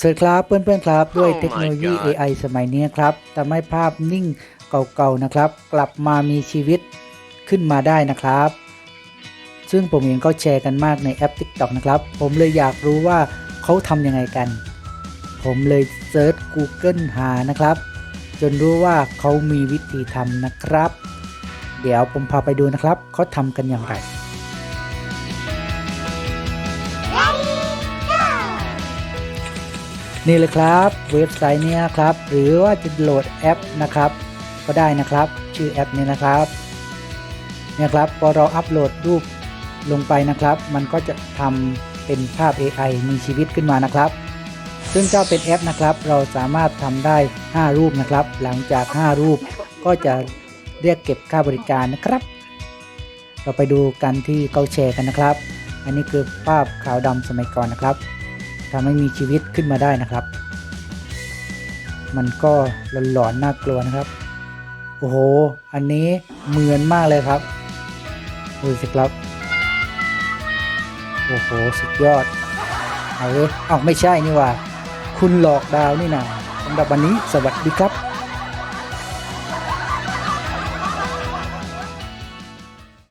สวัสดีครับเพื่อนๆครับ ด้วย Oh my เทคโนโลยี God AI สมัยนี้ครับทำให้ภาพนิ่งเก่าๆนะครับ กลับมามีชีวิตขึ้นมาได้นะครับ ซึ่งผมเองก็แชร์กันมากในแอป TikTok นะครับ ผมเลยอยากรู้ว่าเขาทำยังไงกัน ผมเลยเซิร์ช Google หานะครับ จนรู้ว่าเขามีวิธีทำนะครับ เดี๋ยวผมพาไปดูนะครับเขาทำกันอย่างไร นี่เลยครับเว็บไซต์เนี้ยครับ หรือว่าจะโหลดแอปนะครับ ก็ได้นะครับ ชื่อแอปนี้นะครับเนี่ยครับพอเราอัปโหลดรูปลงไปนะครับ มันก็จะทำเป็นภาพ AI มีชีวิตขึ้นมานะครับ ซึ่งเจ้าเป็นแอปนะครับ เราสามารถทำได้ 5 รูปนะครับ หลังจาก 5 รูปก็จะเรียกเก็บค่าบริการนะครับ เราไปดูกันที่เขาแชร์กันนะครับ อันนี้คือภาพขาวดำสมัยก่อนนะครับ ทำให้มีชีวิตขึ้นมาได้นะครับ มันก็หลอนๆน่ากลัวนะครับโอ้โห อันนี้เหมือนมากเลยครับดูสิครับ โอ้โห สุดยอด เอาเลยเอาไม่ใช่นี่ว่า คุณหลอกดาวนี่นะสำหรับวันนี้สวัสดีครับ